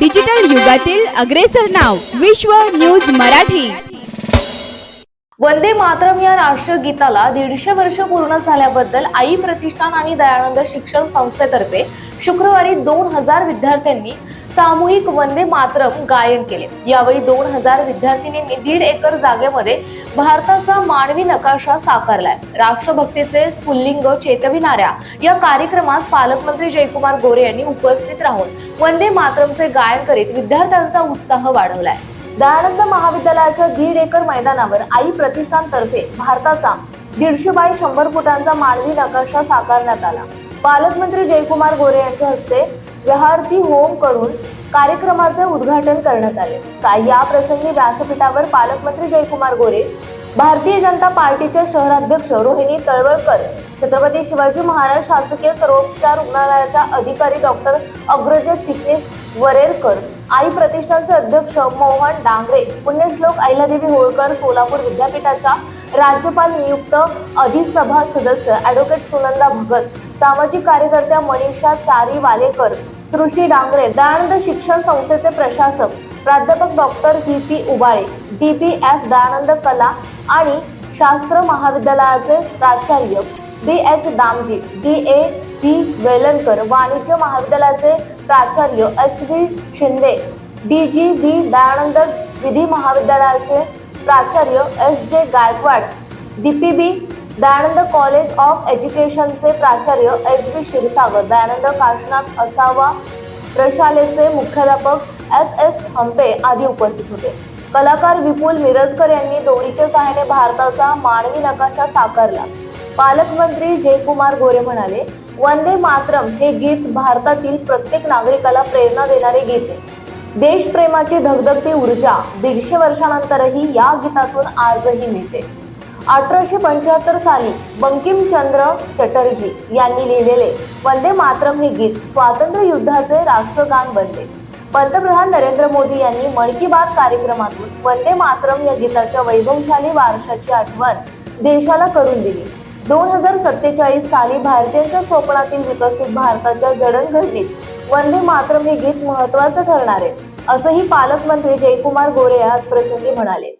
Digital युगातील अग्रेसर नाव विश्व न्यूज मराठी. वंदे मातरम या राष्ट्रगीताला दीडशे वर्ष पूर्ण झाल्याबद्दल आई प्रतिष्ठान आणि दयानंद शिक्षण संस्थेतर्फे शुक्रवारी दोन हजार विद्यार्थ्यांनी सामूहिक वंदे मातरम गायन केले. यावेळी दोन हजार विद्यार्थिनींनी दीड एकर जागेमध्ये भारताचा मानवी नकाशा साकारलाय. राष्ट्रभक्तीचे स्फुल्लिंग चेतविणाऱ्या या कार्यक्रमास पालकमंत्री जयकुमार गोरे यांनी उपस्थित राहून वंदे मातरमचे गायन करीत विद्यार्थ्यांचा उत्साह वाढवलाय. दयानंद महाविद्यालयाच्या दीड एकर मैदानावर आई प्रतिष्ठानतर्फे भारताचा दीडशे बाय शंभर फुटांचा मानवी नकाशा साकारण्यात आला. पालकमंत्री जयकुमार गोरे यांच्या हस्ते विहारती होम करून कार्यक्रमाचे उद्घाटन करण्यात आले. का- या प्रसंगी व्यासपीठावर पालकमंत्री जयकुमार गोरे भारतीय जनता पार्टीच्या शहराध्यक्ष रोहिणी तळवळकर छत्रपती शिवाजी महाराज शासकीय सर्वोपचार रुग्णालयाच्या अधिकारी डॉक्टर अग्रज चिटणीस वरेरकर आई प्रतिष्ठानचे अध्यक्ष मोहन डांगरे पुण्यश्लोक अहिल्यादेवी होळकर सोलापूर विद्यापीठाच्या राज्यपाल नियुक्त अधिसभा सदस्य ॲडव्होकेट सुनंदा भगत सामाजिक कार्यकर्त्या मनीषा चारी वालेकर सृष्टी डांगरे दयानंद शिक्षण संस्थेचे प्रशासक प्राध्यापक doctor V P Ubale D P F Dayanand कला आणि शास्त्र महाविद्यालयाचे प्राचार्य B H Damji D A V. Velankar वाणिज्य महाविद्यालयाचे प्राचार्य S V Shinde D G V. Dayanand विधी महाविद्यालयाचे प्राचार्य S J Gaikwad D P B Dayanand college of एज्युकेशनचे प्राचार्य एस बी क्षीरसागर. दयानंद काशनाथ असावा प्रशालेचे मुख्याध्यापक एस एस हंपे आदी उपस्थित होते. कलाकार विपुल मिरजकर यांनी दोरीच्या सहाय्याने भारताचा मानवी नकाशा साकारला. पालकमंत्री जयकुमार गोरे म्हणाले वंदे मातरम हे गीत भारतातील प्रत्येक नागरिकाला प्रेरणा देणारे गीत आहे. देशप्रेमाची धगधगती ऊर्जा दीडशे वर्षानंतरही या गीतातून आजही मिळते. अठराशे पंच्याहत्तर साली बंकिमचंद्र चटर्जी यांनी लिहिलेले वंदे मातरम हे गीत स्वातंत्र्य युद्धाचे राष्ट्रगान बनले. पंतप्रधान नरेंद्र मोदी यांनी मन की बात कार्यक्रमातून वंदे मातरम या गीताच्या वैभवशाली वारशाची आठवण देशाला करून दिली. दोन हजार सत्तेचाळीस साली भारतीयांच्या स्वप्नातील विकसित भारताच्या जडणघडणीत वंदे मातरम हे गीत महत्वाचं ठरणार आहे असंही पालकमंत्री जयकुमार गोरे याच प्रसंगी म्हणाले.